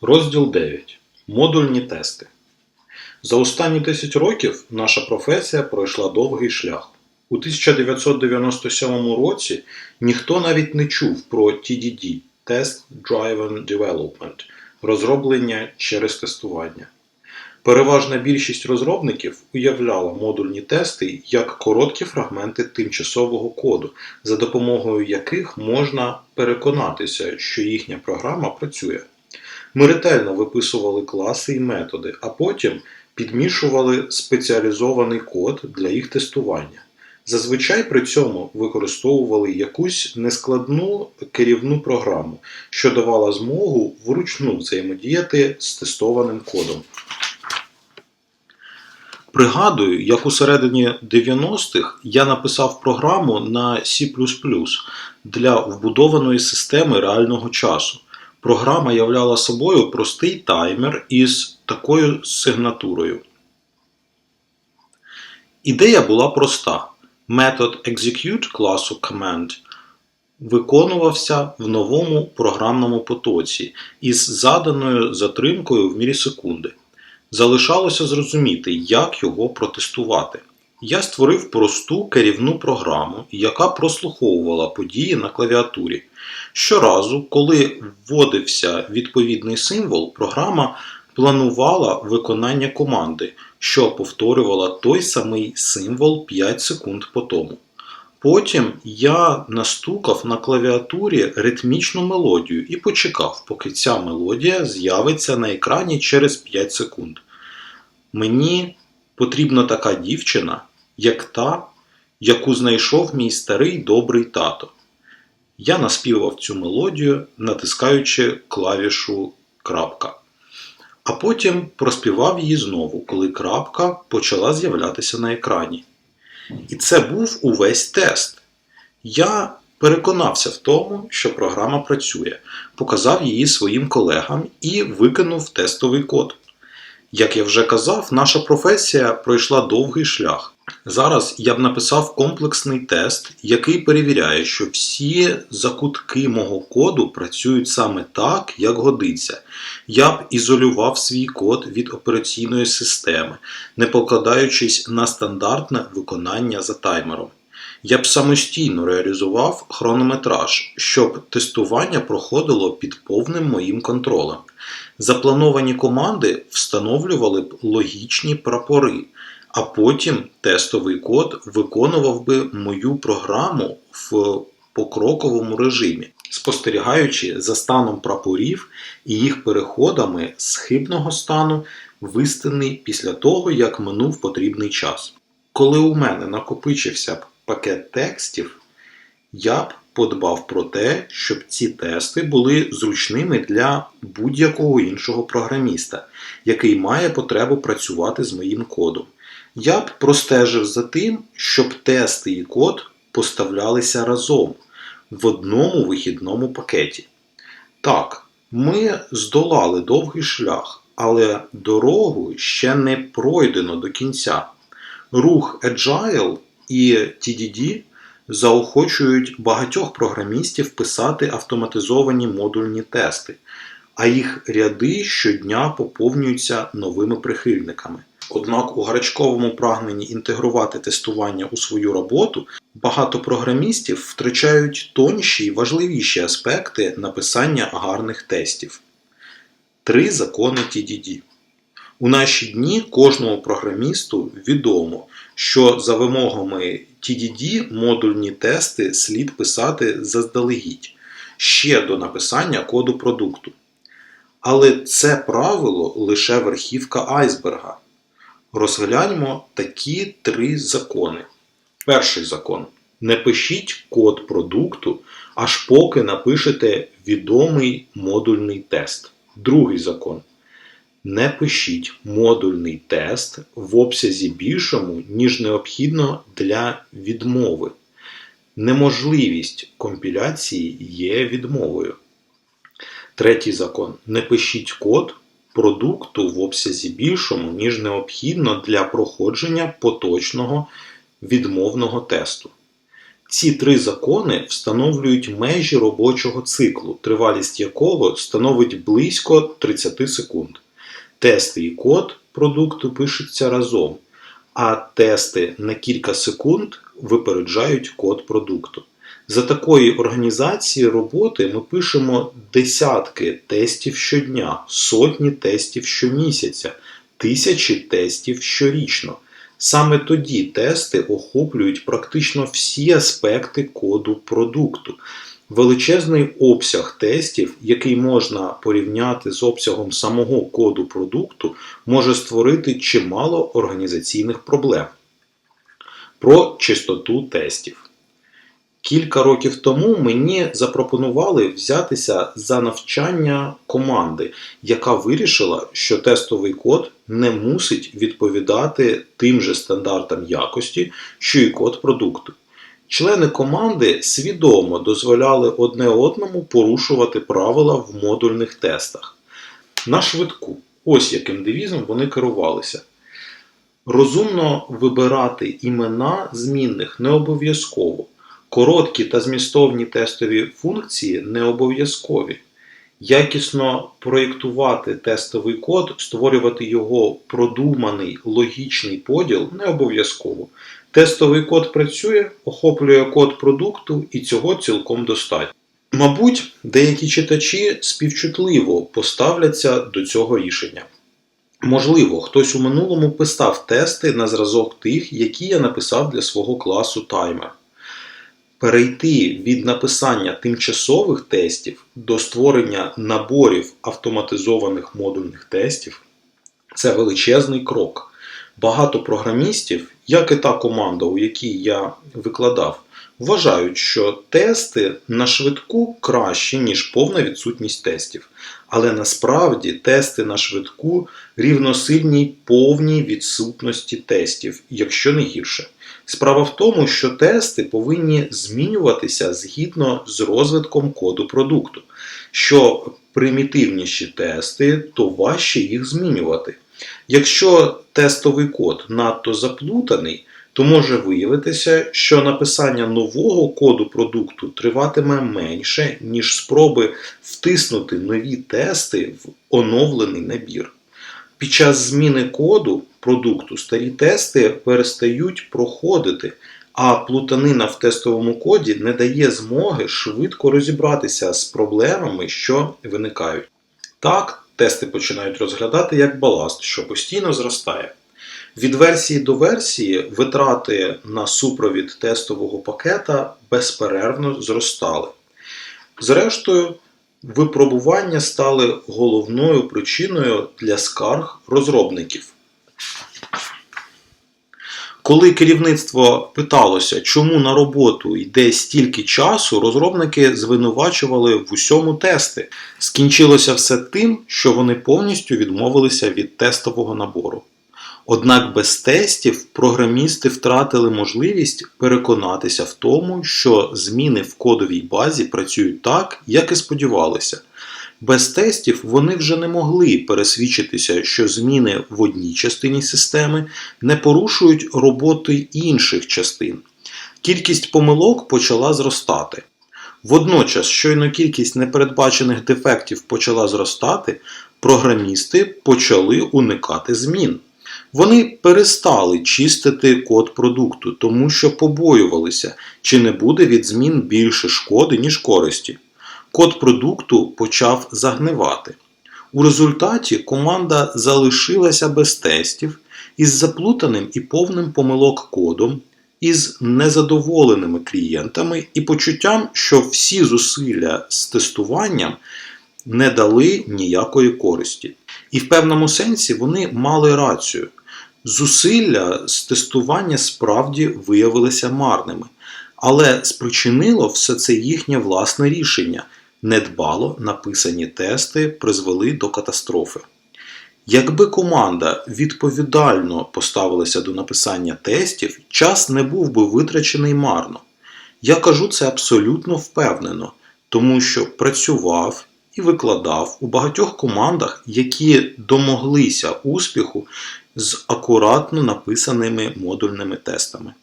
Розділ 9. Модульні тести. За останні 10 років наша професія пройшла довгий шлях. У 1997 році ніхто навіть не чув про TDD – Test Driven Development – розроблення через тестування. Переважна більшість розробників уявляла модульні тести як короткі фрагменти тимчасового коду, за допомогою яких можна переконатися, що їхня програма працює. Ми ретельно виписували класи і методи, а потім підмішували спеціалізований код для їх тестування. Зазвичай при цьому використовували якусь нескладну керівну програму, що давала змогу вручну взаємодіяти з тестованим кодом. Пригадую, як у середині 90-х я написав програму на C для вбудованої системи реального часу. Програма являла собою простий таймер із такою сигнатурою. Ідея була проста. Метод execute класу command виконувався в новому програмному потоці із заданою затримкою в мілісекунди. Залишалося зрозуміти, як його протестувати. Я створив просту керівну програму, яка прослуховувала події на клавіатурі. Щоразу, коли вводився відповідний символ, програма планувала виконання команди, що повторювала той самий символ 5 секунд по тому. Потім я настукав на клавіатурі ритмічну мелодію і почекав, поки ця мелодія з'явиться на екрані через 5 секунд. Мені потрібна така дівчина, як та, яку знайшов мій старий добрий тато. Я наспівав цю мелодію, натискаючи клавішу крапка. А потім проспівав її знову, коли крапка почала з'являтися на екрані. І це був увесь тест. Я переконався в тому, що програма працює, показав її своїм колегам і викинув тестовий код. Як я вже казав, наша професія пройшла довгий шлях. Зараз я б написав комплексний тест, який перевіряє, що всі закутки мого коду працюють саме так, як годиться. Я б ізолював свій код від операційної системи, не покладаючись на стандартне виконання за таймером. Я б самостійно реалізував хронометраж, щоб тестування проходило під повним моїм контролем. Заплановані команди встановлювали б логічні прапори, а потім тестовий код виконував би мою програму в покроковому режимі, спостерігаючи за станом прапорів і їх переходами з хибного стану в істинний після того, як минув потрібний час. Коли у мене накопичився б пакет текстів, я б подбав про те, щоб ці тести були зручними для будь-якого іншого програміста, який має потребу працювати з моїм кодом. Я б простежив за тим, щоб тести і код поставлялися разом в одному вихідному пакеті. Так, ми здолали довгий шлях, але дорогу ще не пройдено до кінця. Рух Agile і TDD заохочують багатьох програмістів писати автоматизовані модульні тести, а їх ряди щодня поповнюються новими прихильниками. Однак у гарячковому прагненні інтегрувати тестування у свою роботу багато програмістів втрачають тонші й важливіші аспекти написання гарних тестів. Три закони TDD. У наші дні кожному програмісту відомо, що за вимогами TDD модульні тести слід писати заздалегідь ще до написання коду продукту. Але це правило лише верхівка айсберга. Розгляньмо такі три закони. Перший закон. Не пишіть код продукту, аж поки напишете відомий модульний тест. Другий закон. Не пишіть модульний тест в обсязі більшому, ніж необхідно для відмови. Неможливість компіляції є відмовою. Третій закон. Не пишіть код продукту в обсязі більшому, ніж необхідно для проходження поточного відмовного тесту. Ці три закони встановлюють межі робочого циклу, тривалість якого становить близько 30 секунд. Тести і код продукту пишуться разом, а тести на кілька секунд випереджають код продукту. За такої організації роботи ми пишемо десятки тестів щодня, сотні тестів щомісяця, тисячі тестів щорічно. Саме тоді тести охоплюють практично всі аспекти коду продукту. Величезний обсяг тестів, який можна порівняти з обсягом самого коду продукту, може створити чимало організаційних проблем. Про чистоту тестів. Кілька років тому мені запропонували взятися за навчання команди, яка вирішила, що тестовий код не мусить відповідати тим же стандартам якості, що і код продукту. Члени команди свідомо дозволяли одне одному порушувати правила в модульних тестах. На швидку, ось яким девізом вони керувалися. Розумно вибирати імена змінних не обов'язково. Короткі та змістовні тестові функції не обов'язкові. Якісно проєктувати тестовий код, створювати його продуманий логічний поділ не обов'язково. Тестовий код працює, охоплює код продукту і цього цілком достатньо. Мабуть, деякі читачі співчутливо поставляться до цього рішення. Можливо, хтось у минулому писав тести на зразок тих, які я написав для свого класу таймер. Перейти від написання тимчасових тестів до створення наборів автоматизованих модульних тестів це величезний крок. Багато програмістів, як і та команда, у якій я викладав, вважають, що тести на швидку кращі, ніж повна відсутність тестів. Але насправді тести на швидку рівносильні повній відсутності тестів, якщо не гірше. Справа в тому, що тести повинні змінюватися згідно з розвитком коду продукту. Що примітивніші тести, то важче їх змінювати. Якщо тестовий код надто заплутаний, то може виявитися, що написання нового коду продукту триватиме менше, ніж спроби втиснути нові тести в оновлений набір. Під час зміни коду продукту старі тести перестають проходити, а плутанина в тестовому коді не дає змоги швидко розібратися з проблемами, що виникають. Так, тести починають розглядати як баласт, що постійно зростає. Від версії до версії витрати на супровід тестового пакета безперервно зростали. Зрештою, випробування стали головною причиною для скарг розробників. Коли керівництво питалося, чому на роботу йде стільки часу, розробники звинувачували в усьому тести. Скінчилося все тим, що вони повністю відмовилися від тестового набору. Однак без тестів програмісти втратили можливість переконатися в тому, що зміни в кодовій базі працюють так, як і сподівалися. Без тестів вони вже не могли пересвідчитися, що зміни в одній частині системи не порушують роботи інших частин. Кількість помилок почала зростати. Водночас, щойно кількість непередбачених дефектів почала зростати, програмісти почали уникати змін. Вони перестали чистити код продукту, тому що побоювалися, чи не буде від змін більше шкоди, ніж користі. Код продукту почав загнивати. У результаті команда залишилася без тестів із заплутаним і повним помилок кодом, із незадоволеними клієнтами і почуттям, що всі зусилля з тестуванням не дали ніякої користі. І в певному сенсі вони мали рацію. Зусилля з тестування справді виявилися марними, але спричинило все це їхнє власне рішення. Недбало написані тести призвели до катастрофи. Якби команда відповідально поставилася до написання тестів, час не був би витрачений марно. Я кажу це абсолютно впевнено, тому що працював і викладав у багатьох командах, які домоглися успіху з акуратно написаними модульними тестами.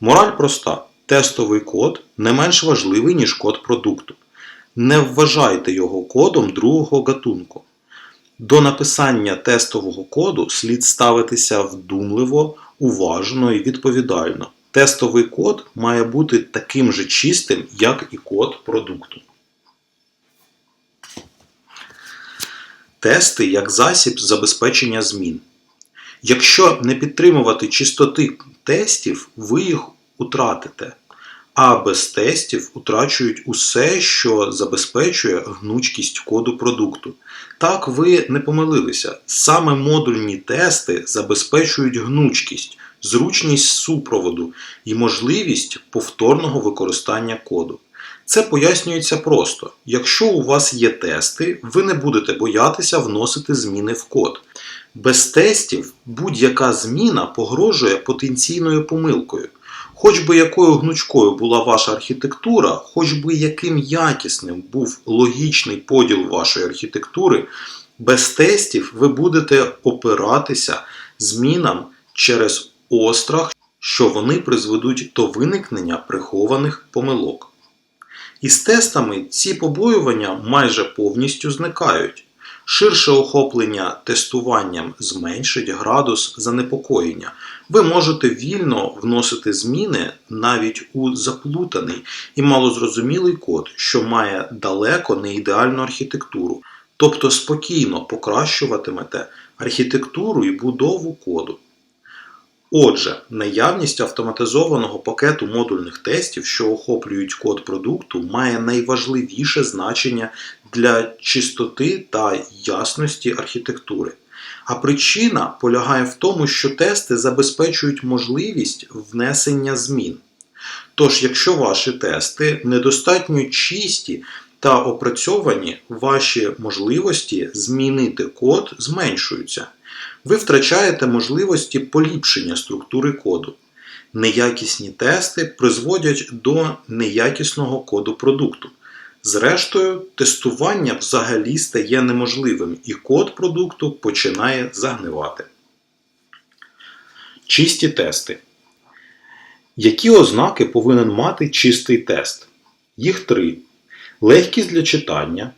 Мораль проста: Тестовий код не менш важливий, ніж код продукту. Не вважайте його кодом другого гатунку. До написання тестового коду слід ставитися вдумливо, уважно і відповідально. Тестовий код має бути таким же чистим, як і код продукту. Тести як засіб забезпечення змін. Якщо не підтримувати чистоти тестів, ви їх утратите. А без тестів утрачують усе, що забезпечує гнучкість коду продукту. Так ви не помилилися. Саме модульні тести забезпечують гнучкість, зручність супроводу і можливість повторного використання коду. Це пояснюється просто. Якщо у вас є тести, ви не будете боятися вносити зміни в код. Без тестів будь-яка зміна погрожує потенційною помилкою. Хоч би якою гнучкою була ваша архітектура, хоч би яким якісним був логічний поділ вашої архітектури, без тестів ви будете опиратися змінам через острах, що вони призведуть до виникнення прихованих помилок. Із тестами ці побоювання майже повністю зникають. Ширше охоплення тестуванням зменшить градус занепокоєння. Ви можете вільно вносити зміни навіть у заплутаний і малозрозумілий код, що має далеко не ідеальну архітектуру, тобто спокійно покращуватимете архітектуру і будову коду. Отже, наявність автоматизованого пакету модульних тестів, що охоплюють код продукту, має найважливіше значення для чистоти та ясності архітектури. А причина полягає в тому, що тести забезпечують можливість внесення змін. Тож, якщо ваші тести недостатньо чисті та опрацьовані, ваші можливості змінити код зменшуються. Ви втрачаєте можливості поліпшення структури коду. Неякісні тести призводять до неякісного коду продукту. Зрештою, тестування взагалі стає неможливим, і код продукту починає загнивати. Чисті тести. Які ознаки повинен мати чистий тест? Їх три: легкість для читання,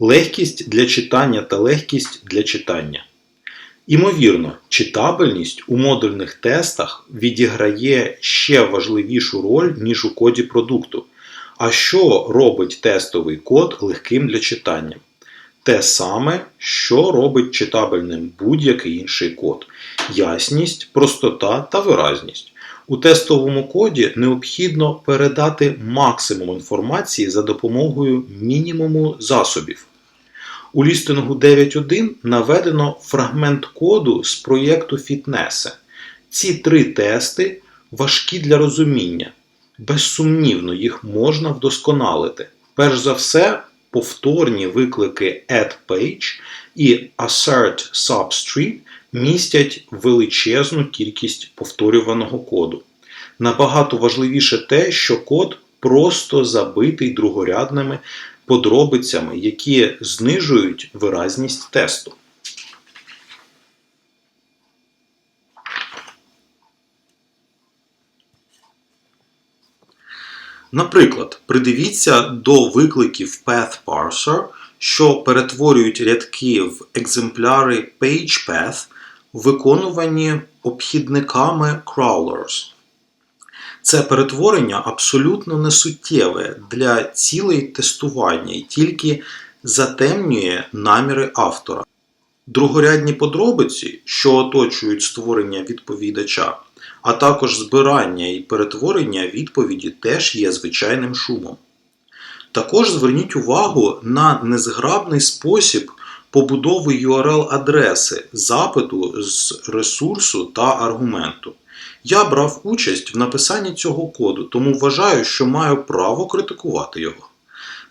легкість для читання та легкість для читання. Імовірно, читабельність у модульних тестах відіграє ще важливішу роль, ніж у коді продукту. А що робить тестовий код легким для читання? Те саме, що робить читабельним будь-який інший код: ясність, простота та виразність. У тестовому коді необхідно передати максимум інформації за допомогою мінімуму засобів. У лістингу 9.1 наведено фрагмент коду з проєкту Fitness. Ці три тести важкі для розуміння. Безсумнівно, їх можна вдосконалити. Перш за все, повторні виклики add-page і assert substring містять величезну кількість повторюваного коду. Набагато важливіше те, що код просто забитий другорядними подробицями, які знижують виразність тесту. Наприклад, придивіться до викликів Path Parser, що перетворюють рядки в екземпляри PagePath, виконувані обхідниками crawlers. Це перетворення абсолютно несуттєве для цілей тестування і тільки затемнює наміри автора. Другорядні подробиці, що оточують створення відповідача, а також збирання і перетворення відповіді теж є звичайним шумом. Також зверніть увагу на незграбний спосіб побудови URL-адреси запиту з ресурсу та аргументу. Я брав участь в написанні цього коду, тому вважаю, що маю право критикувати його.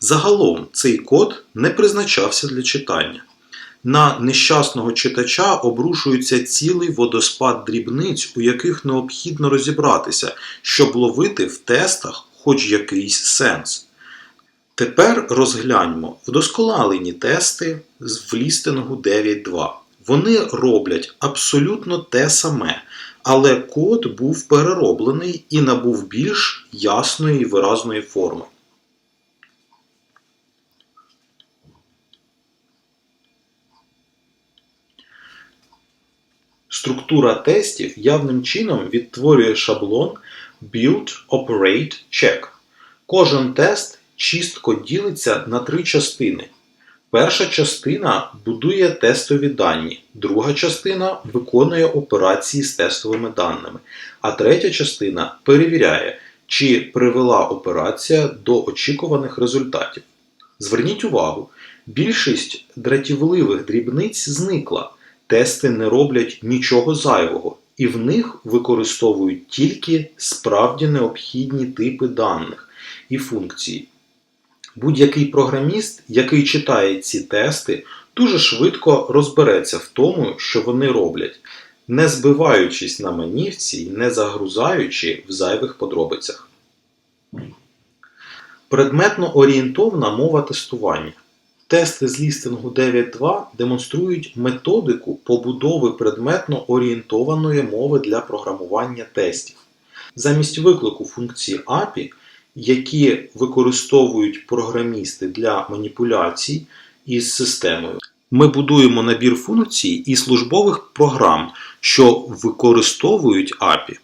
Загалом цей код не призначався для читання. На нещасного читача обрушується цілий водоспад дрібниць, у яких необхідно розібратися, щоб ловити в тестах хоч якийсь сенс. Тепер розгляньмо вдосконалені тести в лістингу 9.2. Вони роблять абсолютно те саме, але код був перероблений і набув більш ясної і виразної форми. Структура тестів явним чином відтворює шаблон Build, Operate, Check. Кожен тест чистко ділиться на три частини. Перша частина будує тестові дані, друга частина виконує операції з тестовими даними, а третя частина перевіряє, чи привела операція до очікуваних результатів. Зверніть увагу, більшість дратівливих дрібниць зникла, тести не роблять нічого зайвого, і в них використовують тільки справді необхідні типи даних і функції. Будь-який програміст, який читає ці тести, дуже швидко розбереться в тому, що вони роблять, не збиваючись на манівці і не загрузаючи в зайвих подробицях. Предметно орієнтовна мова тестування. Тести з лістингу 9.2 демонструють методику побудови предметно орієнтованої мови для програмування тестів. Замість виклику функції API які використовують програмісти для маніпуляцій із системою. Ми будуємо набір функцій і службових програм, що використовують API.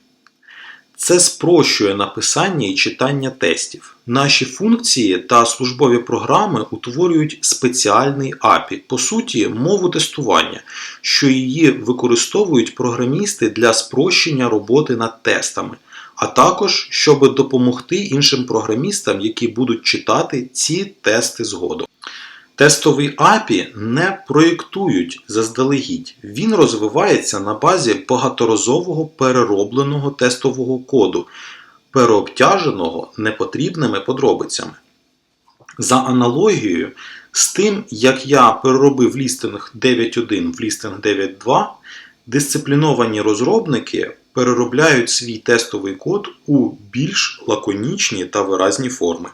Це спрощує написання і читання тестів. Наші функції та службові програми утворюють спеціальний API, по суті, мову тестування, що її використовують програмісти для спрощення роботи над тестами а також щоб допомогти іншим програмістам, які будуть читати ці тести згодом. Тестовий API не проєктують заздалегідь, він розвивається на базі багаторазового переробленого тестового коду, переобтяженого непотрібними подробицями. За аналогією з тим, як я переробив лістинг 9.1 в лістинг 9.2, дисципліновані розробники переробляють свій тестовий код у більш лаконічні та виразні форми.